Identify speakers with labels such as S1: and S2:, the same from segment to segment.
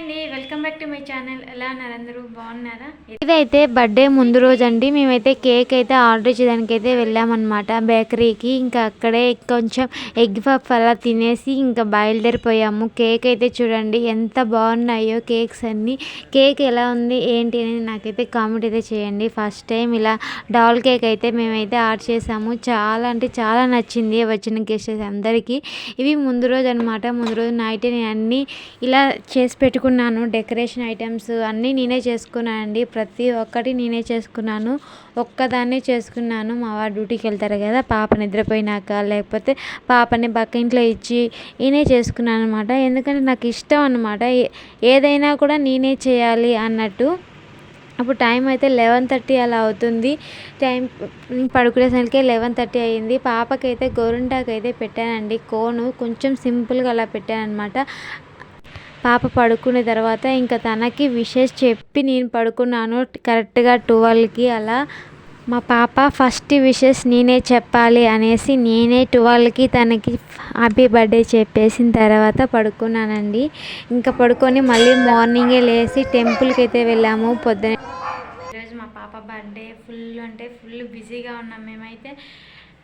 S1: అండి welcome back to my channel. ఎలా ఉన్నారు అందరూ? బాగున్నారా?
S2: ఇదైతే బర్త్డే ముందు రోజు అండి మేమైతే కేక్ అయితే ఆర్డర్ చేయడానికి అయితే వెళ్ళామన్నమాట. బేకరీకి ఇంకా అక్కడే కొంచెం ఎగ్ పఫ్ అలా తినేసి ఇంకా బయలుదేరిపోయాము. కేక్ అయితే చూడండి ఎంత బాగున్నాయో కేక్స్ అన్నీ. కేక్ ఎలా ఉంది ఏంటి అనేది నాకైతే కామెంట్ అయితే చేయండి. ఫస్ట్ టైం ఇలా డాల్ కేక్ అయితే మేమైతే ఆర్డర్ చేసాము. చాలా అంటే చాలా నచ్చింది వచ్చిన గెస్టెస్ అందరికీ. ఇవి ముందు రోజు అనమాట ముందు రోజు నైట్ నేను అన్నీ ఇలా చేసి పెట్టుకున్నాను. డెకరేషన్ ఐటమ్స్ అన్నీ నేనే చేసుకున్నానండి. ప్రతి ఒక్కటి నేనే చేసుకున్నాను. ఒక్కదాన్నే చేసుకున్నాను. మా వారు డ్యూటీకి వెళ్తారు కదా పాప నిద్రపోయినాక లేకపోతే పాపని పక్క ఇంట్లో ఇచ్చి నేనే చేసుకున్నాను అనమాట ఎందుకంటే నాకు ఇష్టం అనమాట ఏదైనా కూడా నేనే చేయాలి అన్నట్టు. అప్పుడు టైం అయితే లెవెన్ థర్టీ అలా అవుతుంది. టైం పడుకునేసరికి లెవెన్ థర్టీ అయ్యింది. పాపకైతే గోరుంటాకు అయితే పెట్టానండి. కోను కొంచెం సింపుల్గా అలా పెట్టాను అనమాట పాప పడుకున్న తర్వాత ఇంకా తనకి విషెస్ చెప్పి నేను పడుకున్నాను. కరెక్ట్గా ట్వెల్వ్కి అలా మా పాప ఫస్ట్ విషెస్ నేనే చెప్పాలి అనేసి నేనే ట్వెల్వ్కి తనకి హ్యాపీ బర్త్డే చెప్పేసిన తర్వాత పడుకున్నానండి. ఇంకా పడుకొని మళ్ళీ మార్నింగే లేచి టెంపుల్కి అయితే వెళ్ళాము. పొద్దున
S1: ఈరోజు మా పాప బర్త్డే ఫుల్ అంటే ఫుల్ బిజీగా ఉన్నాం. మేమైతే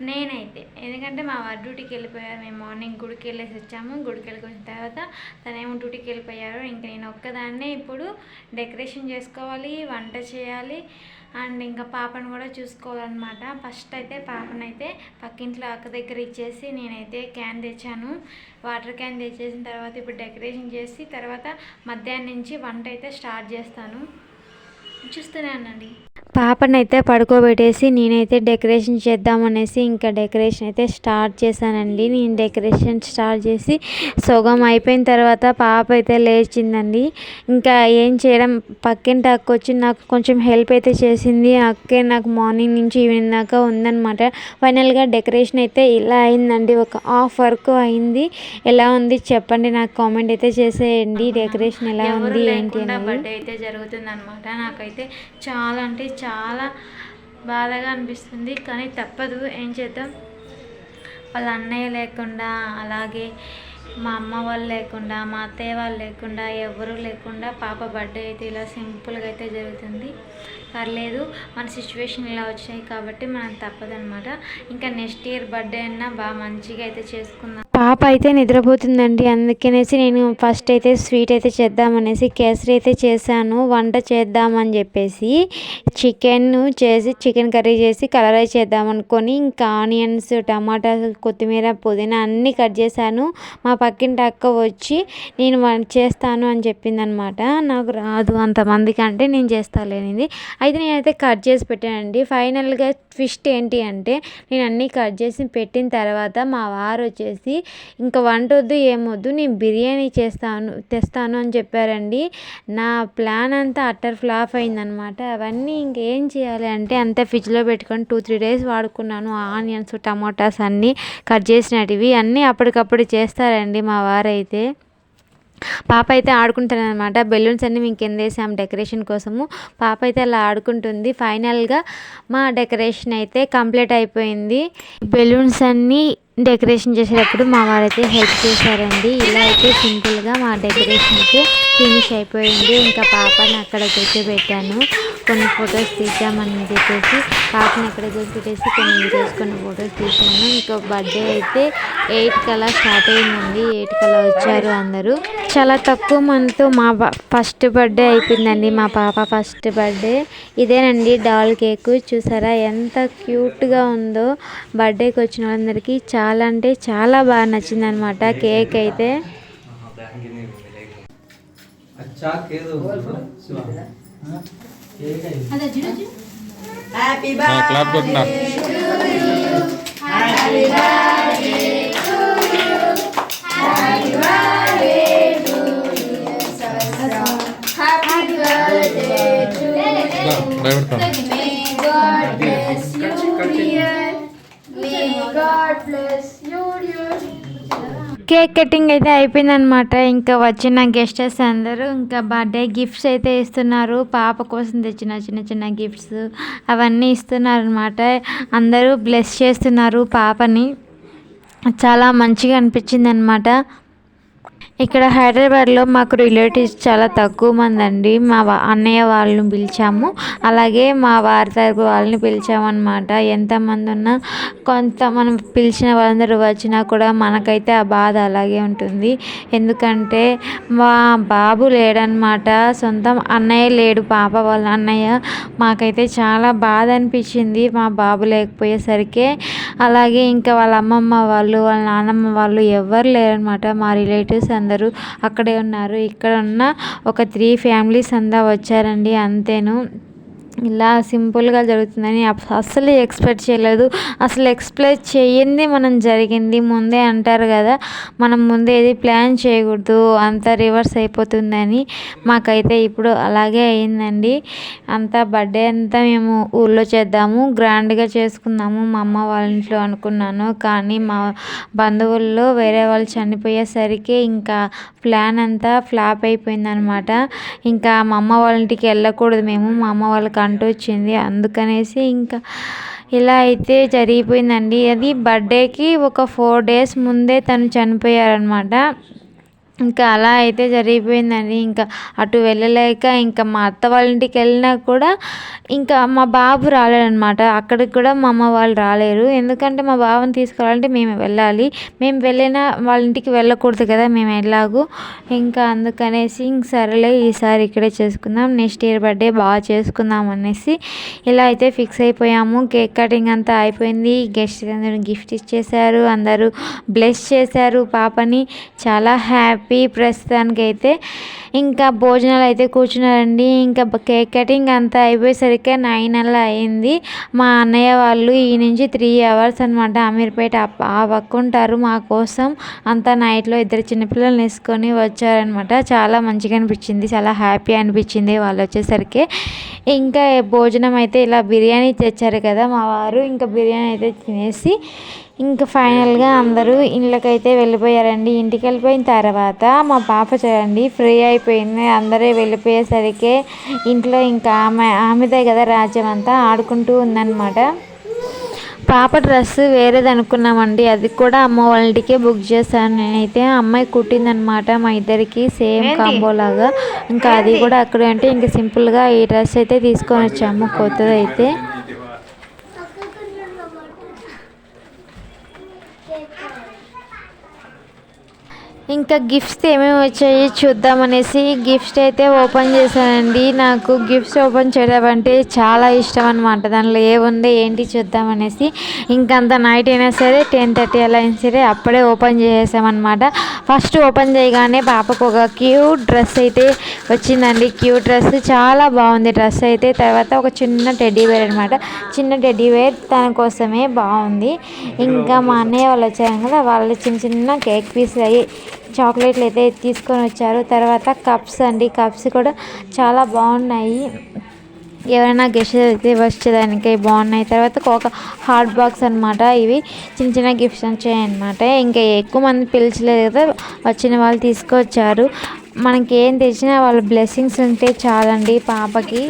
S1: నేనైతే. ఎందుకంటే మా వారు డ్యూటీకి వెళ్ళిపోయారు మేము మార్నింగ్ గుడికి వెళ్ళేసి వచ్చాము. గుడికి వెళ్ళి వచ్చిన తర్వాత తనేమో డ్యూటీకి వెళ్ళిపోయారు. ఇంకా నేను ఒక్కదాన్నే ఇప్పుడు డెకరేషన్ చేసుకోవాలి వంట చేయాలి అండ్ ఇంకా పాపను కూడా చూసుకోవాలన్నమాట. ఫస్ట్ అయితే పాపనైతే పక్కింట్లో అక్క దగ్గర ఇచ్చేసి నేనైతే క్యాన్ తెచ్చాను. వాటర్ క్యాన్ తెచ్చేసిన తర్వాత ఇప్పుడు డెకరేషన్ చేసి తర్వాత మధ్యాహ్నం నుంచి వంట అయితే స్టార్ట్ చేస్తాను. చూస్తూనే ఉండండి.
S2: పాపనైతే పడుకోబెట్టేసి నేనైతే డెకరేషన్ చేద్దామనేసి ఇంకా డెకరేషన్ అయితే స్టార్ట్ చేశానండి. నేను డెకరేషన్ స్టార్ట్ చేసి సగం అయిపోయిన తర్వాత పాప అయితే లేచిందండి. ఇంకా ఏం చేయడం? పక్కింటి అక్క వచ్చి నాకు కొంచెం హెల్ప్ అయితే చేసింది. అక్కే నాకు మార్నింగ్ నుంచి ఈవినింగ్ దాకా ఉందన్నమాట. ఫైనల్గా డెకరేషన్ అయితే ఇలా అయిందండి. ఒక హాఫ్ వర్క్ అయింది. ఎలా ఉంది చెప్పండి. నాకు కామెంట్ అయితే చేసేయండి. డెకరేషన్ ఎలా ఉంది ఏంటి
S1: బర్త్డే అయితే జరుగుతుంది అనమాట నాకైతే చాలా అంటే చాలా చాలా బాధగా అనిపిస్తుంది. కానీ తప్పదు. ఏం చేద్దాం? వాళ్ళ అన్నయ్య లేకుండా అలాగే మా అమ్మ వాళ్ళు లేకుండా మా అత్తయ్య వాళ్ళు లేకుండా ఎవరు లేకుండా పాప బర్త్డే అయితే ఇలా సింపుల్గా అయితే జరుగుతుంది. పర్లేదు. మన సిచ్యువేషన్ ఇలా వచ్చాయి కాబట్టి మనం తప్పదనమాట. ఇంకా నెక్స్ట్ ఇయర్ బర్త్డే అయినా బాగా మంచిగా అయితే చేసుకుందాం.
S2: పాప అయితే నిద్రపోతుందండి. అందుకనేసి నేను ఫస్ట్ అయితే స్వీట్ అయితే చేద్దామనేసి కేసరి అయితే చేశాను. వంట చేద్దామని చెప్పేసి చికెన్ చేసి చికెన్ కర్రీ చేసి కలర్ రైస్ చేద్దాం అనుకొని ఇంకా ఆనియన్స్ టమాటా కొత్తిమీర పుదీనా అన్నీ కట్ చేశాను. మా పక్కింటి అక్క వచ్చి నేను వంట చేస్తాను అని చెప్పిందనమాట. నాకు రాదు అంతమందికి అంటే నేను చేస్తాలేనిది అయితే నేనైతే కట్ చేసి పెట్టానండి. ఫైనల్గా ట్విస్ట్ ఏంటి అంటే నేను అన్నీ కట్ చేసి పెట్టిన తర్వాత మా వారు వచ్చేసి ఇంకా వంట వద్దు ఏమొద్దు నేను బిర్యానీ చేస్తాను తెస్తాను అని చెప్పారండి. నా ప్లాన్ అంతా అట్టర్ ఫ్లాప్ అయిందనమాట. అవన్నీ ఇంకేం చేయాలి అంటే అంతా ఫ్రిడ్జ్లో పెట్టుకొని టూ త్రీ డేస్ వాడుకున్నాను. ఆనియన్స్ టమాటాస్ అన్నీ కట్ చేసినటివి అన్నీ అప్పటికప్పుడు చేస్తారండి మా వారైతే. పాప అయితే ఆడుకుంటారనమాట బెలూన్స్ అన్నీ మేము కింద వేసాము డెకరేషన్ కోసము. పాప అయితే అలా ఆడుకుంటుంది. ఫైనల్గా మా డెకరేషన్ అయితే కంప్లీట్ అయిపోయింది. బెలూన్స్ అన్నీ డెకరేషన్ చేసేటప్పుడు మా వారైతే హెల్ప్ చేశారండి. ఇలా అయితే సింపుల్గా మా డెకరేషన్ అయితే ఫినిష్ అయిపోయింది. ఇంకా పాపని అక్కడ కూర్చోబెట్టాను. కొన్ని ఫొటోస్ తీసామని చెప్పేసి పాపని అక్కడ కూర్చోబెట్టేసి కొన్ని చేసుకున్న ఫొటోస్ తీసాను. ఇంకా బర్త్డే అయితే ఎయిట్ కలా స్టార్ట్ అయిందండి. ఎయిట్ కలా వచ్చారు అందరూ. చాలా తక్కువ మంత్ మా ఫస్ట్ బర్త్డే అయిపోయిందండి. మా పాప ఫస్ట్ బర్త్డే. ఇదేనండి డాల్ కేకు. చూసారా ఎంత క్యూట్గా ఉందో. బర్త్డేకి వచ్చిన వాళ్ళందరికీ చాలా అంటే చాలా బాగా నచ్చిందనమాట కేక్ అయితే
S3: God bless you, dear. May
S4: God
S5: bless you, dear.
S2: Cake cutting అయితే అయిపోయిందనమాట ఇంకా వచ్చిన గెస్టెస్ అందరూ ఇంకా బర్త్డే గిఫ్ట్స్ అయితే ఇస్తున్నారు. పాప కోసం తెచ్చిన చిన్న చిన్న గిఫ్ట్స్ అవన్నీ ఇస్తున్నారు అనమాట అందరూ బ్లెస్ చేస్తున్నారు పాపని. చాలా మంచిగా అనిపించింది అనమాట ఇక్కడ హైదరాబాద్లో మాకు రిలేటివ్స్ చాలా తక్కువ మంది అండి మా వా- అన్నయ్య వాళ్ళని పిలిచాము. అలాగే మా వారి తరపు వాళ్ళని పిలిచామన్నమాట. ఎంతమంది ఉన్నా కొంత మనం పిలిచిన వాళ్ళందరూ వచ్చినా కూడా మనకైతే ఆ బాధ అలాగే ఉంటుంది. ఎందుకంటే మా బాబు లేడనమాట సొంతం అన్నయ్య లేడు పాప వాళ్ళ అన్నయ్య. మాకైతే చాలా బాధ అనిపించింది. మా బాబు లేకపోయేసరికి అలాగే ఇంకా వాళ్ళ అమ్మమ్మ వాళ్ళు వాళ్ళ నాన్నమ్మ వాళ్ళు ఎవ్వరు లేరనమాట మా రిలేటివ్స్ అందరూ అక్కడే ఉన్నారు. ఇక్కడ ఉన్న ఒక త్రీ ఫ్యామిలీస్ అంతా వచ్చారండి అంతేను. ఇలా సింపుల్గా జరుగుతుందని అసలు అస్సలు ఎక్స్పెక్ట్ చేయలేదు. అసలు ఎక్స్ప్లెయిన్ చేయంది మనం జరిగింది ముందే అంటారు కదా. మనం ముందే ఏది ప్లాన్ చేయకూడదు. అంత రివర్స్ అయిపోతుందని మాకైతే ఇప్పుడు అలాగే అయిందండి. అంతా బర్త్డే అంతా మేము ఊళ్ళో చేద్దాము. గ్రాండ్గా చేసుకుందాము. మా అమ్మ వాళ్ళ ఇంట్లో అనుకున్నాను. కానీ మా బంధువుల్లో వేరే వాళ్ళు చనిపోయేసరికి ఇంకా ప్లాన్ అంతా ఫ్లాప్ అయిపోయిందనమాట. ఇంకా మా అమ్మ వాళ్ళ ఇంటికి వెళ్ళకూడదు మేము. మా అమ్మ వాళ్ళకి అంటూ వచ్చింది అందుకనేసి ఇంకా ఇలా అయితే జరిగిపోయిందండి. అది బర్త్డేకి ఒక ఫోర్ డేస్ ముందే తను చనిపోయారనమాట ఇంకా అలా అయితే జరిగిపోయిందండి. ఇంకా అటు వెళ్ళలేక ఇంకా మా అత్త వాళ్ళ ఇంటికి వెళ్ళినా కూడా ఇంకా మా బాబు రాలేడనమాట. అక్కడికి కూడా మా అమ్మ వాళ్ళు రాలేరు. ఎందుకంటే మా బాబుని తీసుకురావాలంటే మేము వెళ్ళాలి. మేము వెళ్ళినా వాళ్ళ ఇంటికి వెళ్ళకూడదు కదా మేము ఎలాగూ. ఇంకా అందుకనేసి ఇంక సరేలే ఈసారి ఇక్కడే చేసుకుందాం నెక్స్ట్ ఇయర్ బర్త్డే బాగా చేసుకుందాం అనేసి ఇలా అయితే ఫిక్స్ అయిపోయాము. కేక్ కటింగ్ అంతా అయిపోయింది. గెస్ట్ అందరూ గిఫ్ట్ ఇచ్చేసారు అందరూ బ్లెస్ చేశారు పాపని. చాలా హ్యాపీ ప్రస్తుతానికి అయితే ఇంకా భోజనాలు అయితే కూర్చున్నారండి. ఇంకా కేక్ కటింగ్ అంతా అయిపోయేసరికి నైన్ అలా అయింది. మా అన్నయ్య వాళ్ళు ఈ నుంచి త్రీ అవర్స్ అనమాట అమీర్పేట ఆ- ఆ పక్క ఉంటారు మా కోసం. అంతా నైట్లో ఇద్దరు చిన్నపిల్లల్ని వేసుకొని వచ్చారనమాట చాలా మంచిగా అనిపించింది. చాలా హ్యాపీ అనిపించింది వాళ్ళు వచ్చేసరికి. ఇంకా భోజనం అయితే ఇలా బిర్యానీ తెచ్చారు కదా మా వారు. ఇంకా బిర్యానీ అయితే తినేసి ఇంకా ఫైనల్గా అందరూ ఇళ్ళకైతే వెళ్ళిపోయారండి. ఇంటికి వెళ్ళిపోయిన తర్వాత మా పాప చూడండి ఫ్రీ అయిపోయింది. అందరూ వెళ్ళిపోయేసరికి ఇంట్లో ఇంకా ఆమె ఆమెదే కదా రాజ్యం అంతా ఆడుకుంటూ ఉందన్నమాట. పాప డ్రెస్ వేరేది అనుకున్నామండి. అది కూడా అమ్మ వాళ్ళ ఇంటికే బుక్ చేశాను. నేనైతే అమ్మాయి కుట్టిందనమాట మా ఇద్దరికి సేమ్ కాంబో లాగా. ఇంకా అది కూడా అక్కడ అంటే ఇంకా సింపుల్గా ఈ డ్రెస్ అయితే తీసుకొని వచ్చాము. కొత్తది అయితే ఇంకా గిఫ్ట్స్ ఏమేమి వచ్చాయి చూద్దామనేసి గిఫ్ట్స్ అయితే ఓపెన్ చేశానండి. నాకు గిఫ్ట్స్ ఓపెన్ చేయడం అంటే చాలా ఇష్టం అనమాట దానిలో ఏముంది ఏంటి చూద్దామనేసి ఇంకంత నైట్ అయినా సరే టెన్ థర్టీ అలా అయినా సరే అప్పుడే ఓపెన్ చేసేసామన్నమాట. ఫస్ట్ ఓపెన్ చేయగానే పాపకు ఒక క్యూట్ డ్రెస్ అయితే వచ్చిందండి. క్యూట్ డ్రెస్ చాలా బాగుంది. డ్రెస్ అయితే తర్వాత ఒక చిన్న టెడ్డీ వేర్ అనమాట చిన్న టెడ్డీ వేర్ తన కోసమే బాగుంది. ఇంకా మా అన్నయ్య వాళ్ళు వచ్చారు కదా వాళ్ళు చిన్న చిన్న కేక్ పీస్ అయ్యి చాక్లెట్లు అయితే తీసుకొని వచ్చారు. తర్వాత కప్స్ అండి. కప్స్ కూడా చాలా బాగున్నాయి. ఎవరైనా గెస్ట్ అయితే వచ్చేదానికి బాగున్నాయి. తర్వాత ఒక హాట్ బాక్స్ అనమాట ఇవి. చిన్న చిన్న గిఫ్ట్స్ వచ్చాయి అనమాట ఇంకా ఎక్కువ మంది పిలిచలేదు కదా వచ్చిన వాళ్ళు తీసుకొచ్చారు. మనకి ఏం తెచ్చినా వాళ్ళ బ్లెస్సింగ్స్ ఉంటే చాలండి పాపకి.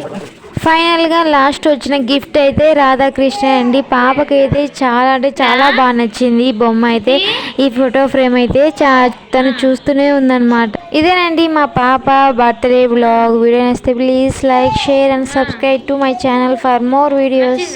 S2: ఫైనల్గా లాస్ట్ వచ్చిన గిఫ్ట్ అయితే రాధాకృష్ణ అండి. పాపకి అయితే చాలా అంటే చాలా బాగా నచ్చింది ఈ బొమ్మ అయితే. ఈ ఫోటో ఫ్రేమ్ అయితే చా తను చూస్తూనే ఉందన్నమాట. ఇదేనండి మా పాప బర్త్డే బ్లాగ్ వీడియో నచ్చితే please like share and subscribe to my channel for more videos.